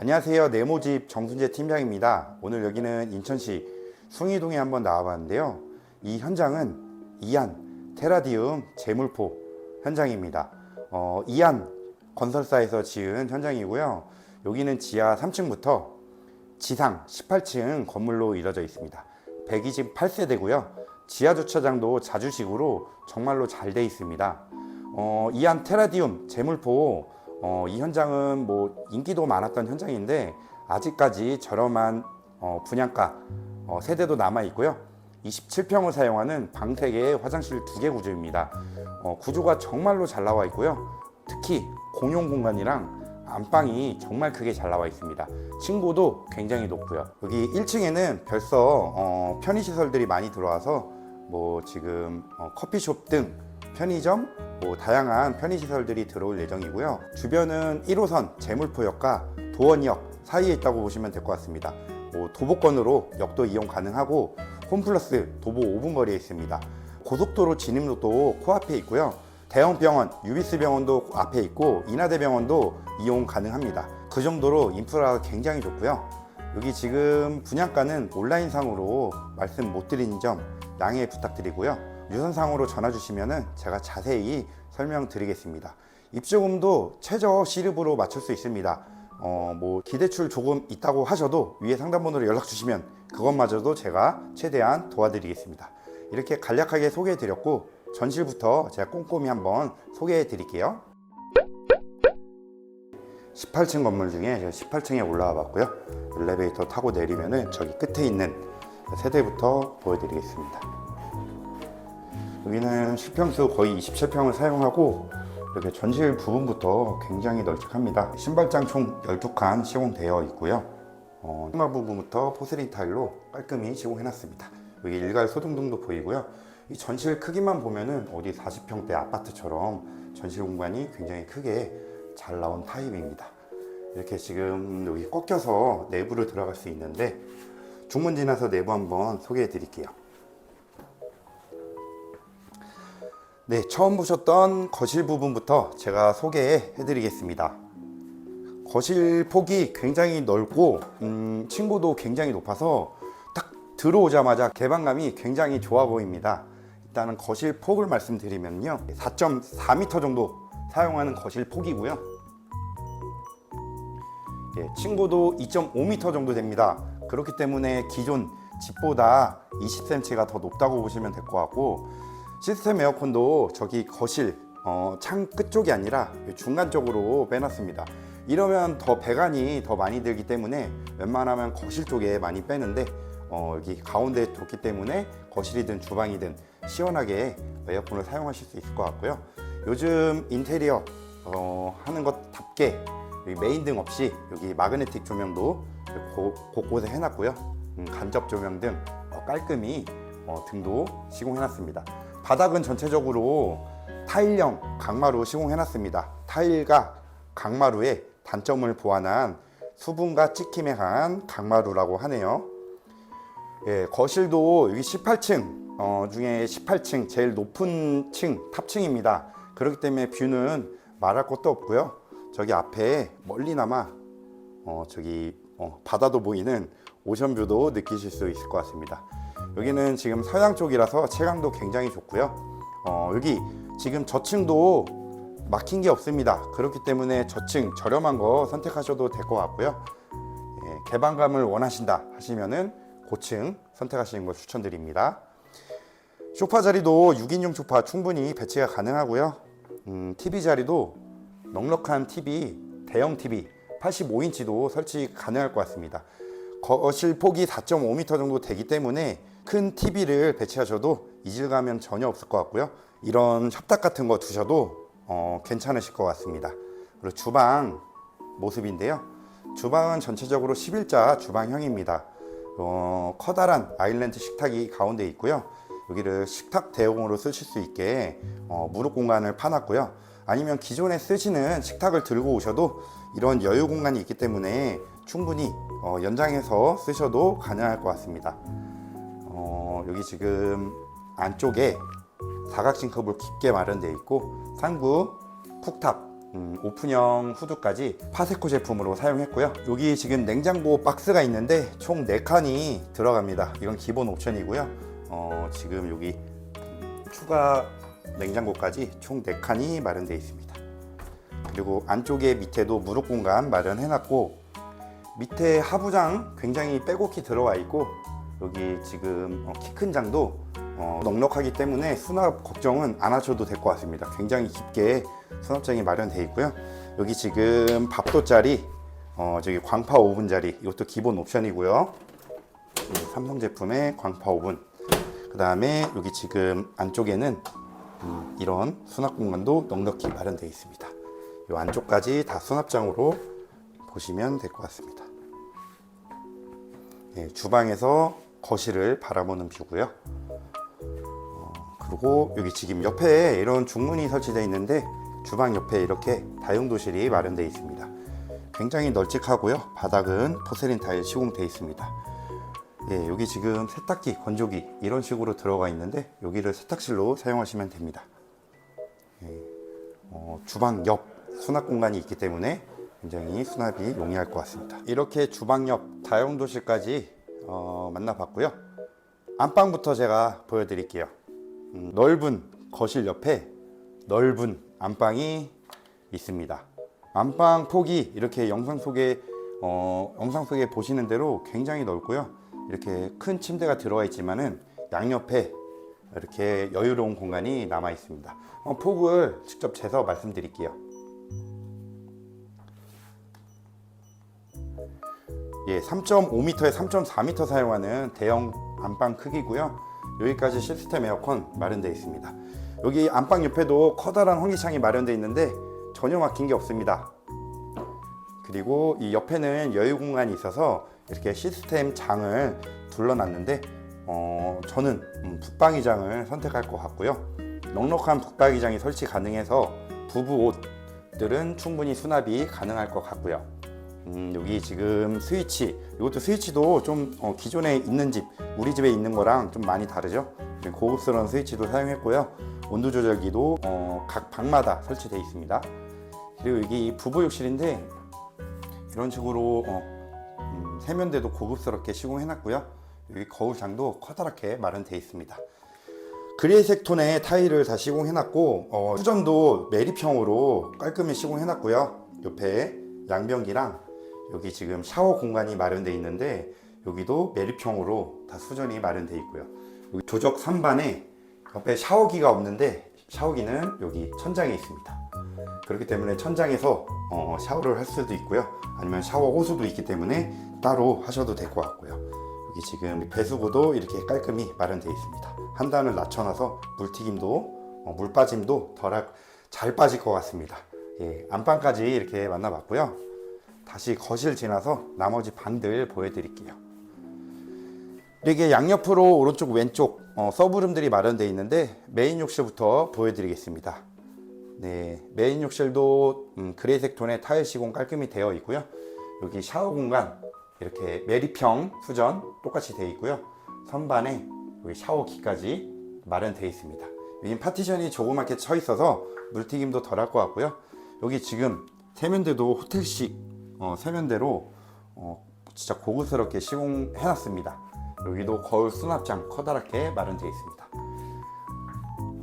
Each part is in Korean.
안녕하세요. 네모집 정순재 팀장입니다. 오늘 여기는 인천시 숭이동에 한번 나와봤는데요. 이 현장은 이안 테라디움 재물포 현장입니다. 어, 이안 건설사에서 지은 현장이고요. 여기는 지하 3층부터 지상 18층 건물로 이루어져 있습니다. 128세대고요. 지하 주차장도 자주식으로 정말로 잘 돼 있습니다. 어, 이안 테라디움 재물포 어, 이 현장은 뭐 인기도 많았던 현장인데 아직까지 저렴한 어, 분양가 어, 세대도 남아 있고요. 27평을 사용하는 방 3개, 화장실 2개 구조입니다. 어, 구조가 정말로 잘 나와 있고요. 특히 공용 공간이랑 안방이 정말 크게 잘 나와 있습니다. 층고도 굉장히 높고요. 여기 1층에는 벌써 어, 편의시설들이 많이 들어와서 뭐 지금 어, 커피숍 등 편의점, 뭐 다양한 편의시설들이 들어올 예정이고요. 주변은 1호선 재물포역과 도원역 사이에 있다고 보시면 될 것 같습니다. 뭐 도보권으로 역도 이용 가능하고 홈플러스 도보 5분 거리에 있습니다. 고속도로 진입로도 코앞에 있고요. 대형 병원, 유비스 병원도 앞에 있고 인하대 병원도 이용 가능합니다. 그 정도로 인프라가 굉장히 좋고요. 여기 지금 분양가는 온라인상으로 말씀 못 드리는 점 양해 부탁드리고요. 유선상으로 전화 주시면 제가 자세히 설명드리겠습니다. 입주금도 최저 시립으로 맞출 수 있습니다. 어, 뭐 기대출 조금 있다고 하셔도 위에 상담번호로 연락 주시면 그것마저도 제가 최대한 도와드리겠습니다. 이렇게 간략하게 소개해 드렸고 전실부터 제가 꼼꼼히 한번 소개해 드릴게요. 18층 건물 중에 제가 18층에 올라와 봤고요. 엘리베이터 타고 내리면은 저기 끝에 있는 세대부터 보여드리겠습니다. 여기는 실평수 거의 27평을 사용하고 이렇게 전실 부분부터 굉장히 널찍합니다. 신발장 총 12칸 시공되어 있고요. 어, 승마 부분부터 포슬린 타일로 깔끔히 시공해놨습니다. 여기 일괄 소등등도 보이고요. 이 전실 크기만 보면은 어디 40평대 아파트처럼 전실 공간이 굉장히 크게 잘 나온 타입입니다. 이렇게 지금 여기 꺾여서 내부로 들어갈 수 있는데 중문 지나서 내부 한번 소개해 드릴게요. 네, 처음 보셨던 거실 부분부터 제가 소개해 드리겠습니다. 거실 폭이 굉장히 넓고 음, 층고도 굉장히 높아서 딱 들어오자마자 개방감이 굉장히 좋아 보입니다. 일단은 거실 폭을 말씀드리면요. 4.4m 정도 사용하는 거실 폭이고요. 예, 층고도 2.5m 정도 됩니다. 그렇기 때문에 기존 집보다 20cm가 더 높다고 보시면 될 것 같고 시스템 에어컨도 저기 거실 어, 창 끝쪽이 아니라 중간 쪽으로 빼놨습니다. 이러면 더 배관이 더 많이 들기 때문에 웬만하면 거실 쪽에 많이 빼는데 어, 여기 가운데 뒀기 때문에 거실이든 주방이든 시원하게 에어컨을 사용하실 수 있을 것 같고요. 요즘 인테리어 어, 하는 것답게 여기 메인 등 없이 여기 마그네틱 조명도 곳- 곳곳에 해놨고요. 음, 간접 조명 등 어, 깔끔히 어, 등도 시공해놨습니다. 바닥은 전체적으로 타일형 강마루 시공해놨습니다. 타일과 강마루의 단점을 보완한 수분과 찍힘에 강한 강마루라고 하네요. 예, 거실도 여기 18층 어, 중에 18층 제일 높은 층 탑층입니다. 그렇기 때문에 뷰는 말할 것도 없고요. 저기 앞에 멀리나마 어, 저기 어, 바다도 보이는 오션뷰도 느끼실 수 있을 것 같습니다. 여기는 지금 서양 쪽이라서 채광도 굉장히 좋고요. 어, 여기 지금 저층도 막힌 게 없습니다. 그렇기 때문에 저층 저렴한 거 선택하셔도 될 것 같고요. 예, 개방감을 원하신다 하시면은 고층 선택하시는 걸 추천드립니다. 소파 자리도 6인용 소파 충분히 배치가 가능하고요. 음, TV 자리도 넉넉한 TV, 대형 TV 85인치도 설치 가능할 것 같습니다. 거실 폭이 4.5m 정도 되기 때문에 큰 TV를 배치하셔도 이질감은 전혀 없을 것 같고요. 이런 협탁 같은 거 두셔도 어, 괜찮으실 것 같습니다. 그리고 주방 모습인데요. 주방은 전체적으로 11자 주방형입니다. 어, 커다란 아일랜드 식탁이 가운데 있고요. 여기를 식탁 대용으로 쓰실 수 있게 어, 무릎 공간을 파놨고요. 아니면 기존에 쓰시는 식탁을 들고 오셔도 이런 여유 공간이 있기 때문에 충분히 어, 연장해서 쓰셔도 가능할 것 같습니다. 어, 여기 지금 안쪽에 사각 싱크볼 깊게 마련되어 있고 상부 쿡탑 음, 오픈형 후드까지 파세코 제품으로 사용했고요. 여기 지금 냉장고 박스가 있는데 총 4칸이 들어갑니다. 이건 기본 옵션이고요. 어, 지금 여기 음, 추가 냉장고까지 총 4칸이 마련되어 있습니다. 그리고 안쪽에 밑에도 무릎 공간 마련해놨고 밑에 하부장 굉장히 빼곡히 들어와 있고 여기 지금 어, 키큰 장도 어, 넉넉하기 때문에 수납 걱정은 안 하셔도 될 것 같습니다. 굉장히 깊게 수납장이 마련되어 있고요. 여기 지금 밥도짜리 어, 저기 광파 오븐자리 이것도 기본 옵션이고요. 음, 삼성 제품의 광파 오븐. 그 다음에 여기 지금 안쪽에는 음, 이런 수납 공간도 넉넉히 마련되어 있습니다. 이 안쪽까지 다 수납장으로 보시면 될 것 같습니다. 네, 주방에서 거실을 바라보는 뷰고요. 어, 그리고 여기 지금 옆에 이런 중문이 설치되어 있는데 주방 옆에 이렇게 다용도실이 마련되어 있습니다. 굉장히 널찍하고요. 바닥은 포세린 타일 시공되어 있습니다. 예, 여기 지금 세탁기, 건조기 이런 식으로 들어가 있는데 여기를 세탁실로 사용하시면 됩니다. 예, 어, 주방 옆 수납 공간이 있기 때문에 굉장히 수납이 용이할 것 같습니다. 이렇게 주방 옆 다용도실까지 어, 만나봤고요. 안방부터 제가 보여드릴게요. 음, 넓은 거실 옆에 넓은 안방이 있습니다. 안방 폭이 이렇게 영상 속에 어, 영상 속에 보시는 대로 굉장히 넓고요. 이렇게 큰 침대가 들어가 있지만은 양옆에 이렇게 여유로운 공간이 남아 있습니다. 어, 폭을 직접 재서 말씀드릴게요. 예, 3.5m에 3.4m 사용하는 대형 안방 크기고요. 여기까지 시스템 에어컨 마련되어 있습니다. 여기 안방 옆에도 커다란 환기창이 마련되어 있는데 전혀 막힌 게 없습니다. 그리고 이 옆에는 여유 공간이 있어서 이렇게 시스템 장을 둘러놨는데 어, 저는 음, 북방이장을 선택할 것 같고요. 넉넉한 북방이장이 설치 가능해서 부부 옷들은 충분히 수납이 가능할 것 같고요. 음, 여기 지금 스위치 이것도 스위치도 좀 어, 기존에 있는 집 우리 집에 있는 거랑 좀 많이 다르죠? 좀 고급스러운 스위치도 사용했고요. 온도 조절기도 어, 각 방마다 설치되어 있습니다. 그리고 여기 부부욕실인데 이런 식으로 어, 음, 세면대도 고급스럽게 시공해 놨고요. 여기 거울장도 커다랗게 마련되어 있습니다. 그레이색 톤의 타일을 다 시공해 놨고 어, 수전도 매립형으로 깔끔히 시공해 놨고요. 옆에 양변기랑 여기 지금 샤워 공간이 마련되어 있는데 여기도 매립형으로 다 수전이 마련되어 있고요. 여기 조적 선반에 옆에 샤워기가 없는데 샤워기는 여기 천장에 있습니다. 그렇기 때문에 천장에서 어, 샤워를 할 수도 있고요. 아니면 샤워 호수도 있기 때문에 따로 하셔도 될 것 같고요. 여기 지금 배수구도 이렇게 깔끔히 마련되어 있습니다. 한 단을 낮춰놔서 물튀김도 어, 물 빠짐도 덜 잘 빠질 것 같습니다. 예, 안방까지 이렇게 만나봤고요. 다시 거실 지나서 나머지 방들 보여드릴게요. 이렇게 양옆으로 오른쪽 왼쪽 어, 서브룸들이 마련되어 있는데 메인 욕실부터 보여드리겠습니다. 네, 메인 욕실도 음, 그레이색 톤의 타일 시공 깔끔히 되어 있고요. 여기 샤워 공간 이렇게 매립형 수전 똑같이 되어 있고요. 선반에 여기 샤워기까지 마련되어 있습니다. 여기 파티션이 조그맣게 쳐 있어서 물튀김도 덜 할 것 같고요. 여기 지금 세면대도 호텔식 어, 세면대로 어, 진짜 고급스럽게 시공해놨습니다. 여기도 거울 수납장 커다랗게 마련되어 있습니다.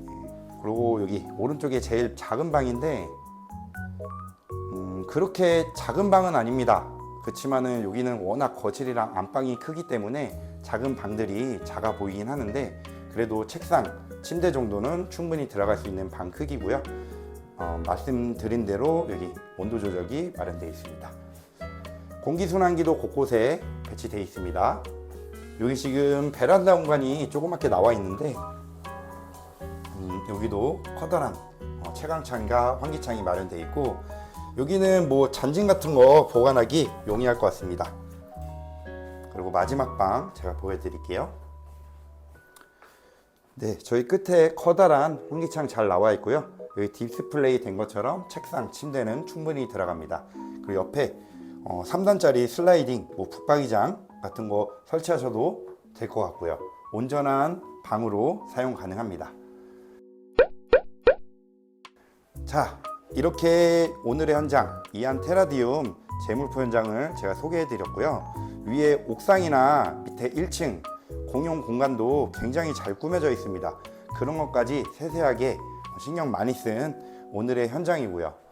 예, 그리고 여기 오른쪽에 제일 작은 방인데 음, 그렇게 작은 방은 아닙니다. 그렇지만은 여기는 워낙 거실이랑 안방이 크기 때문에 작은 방들이 작아 보이긴 하는데 그래도 책상, 침대 정도는 충분히 들어갈 수 있는 방 크기고요. 어, 말씀드린 대로 여기 온도 조절기 마련되어 있습니다. 공기순환기도 곳곳에 배치되어 있습니다. 여기 지금 베란다 공간이 조그맣게 나와 있는데 음, 여기도 커다란 어, 채광창과 환기창이 마련되어 있고 여기는 뭐 잔진 같은 거 보관하기 용이할 것 같습니다. 그리고 마지막 방 제가 보여드릴게요. 네, 저희 끝에 커다란 환기창 잘 나와 있고요. 여기 디스플레이 된 것처럼 책상, 침대는 충분히 들어갑니다. 그리고 옆에 어, 3단짜리 슬라이딩, 뭐 북박이장 같은 거 설치하셔도 될 것 같고요. 온전한 방으로 사용 가능합니다. 자, 이렇게 오늘의 현장 이안 테라디움 재물포 현장을 제가 소개해 드렸고요. 위에 옥상이나 밑에 1층 공용 공간도 굉장히 잘 꾸며져 있습니다. 그런 것까지 세세하게 신경 많이 쓴 오늘의 현장이고요.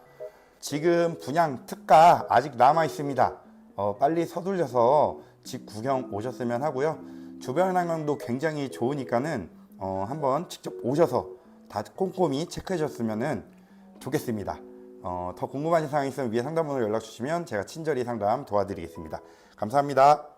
지금 분양 특가 아직 남아 있습니다. 어, 빨리 서둘려서 집 구경 오셨으면 하고요. 주변 환경도 굉장히 좋으니까는 어, 한번 직접 오셔서 다 꼼꼼히 체크해 줬으면 좋겠습니다. 어, 더 궁금한 사항이 있으면 위에 상담번호 연락 주시면 제가 친절히 상담 도와드리겠습니다. 감사합니다.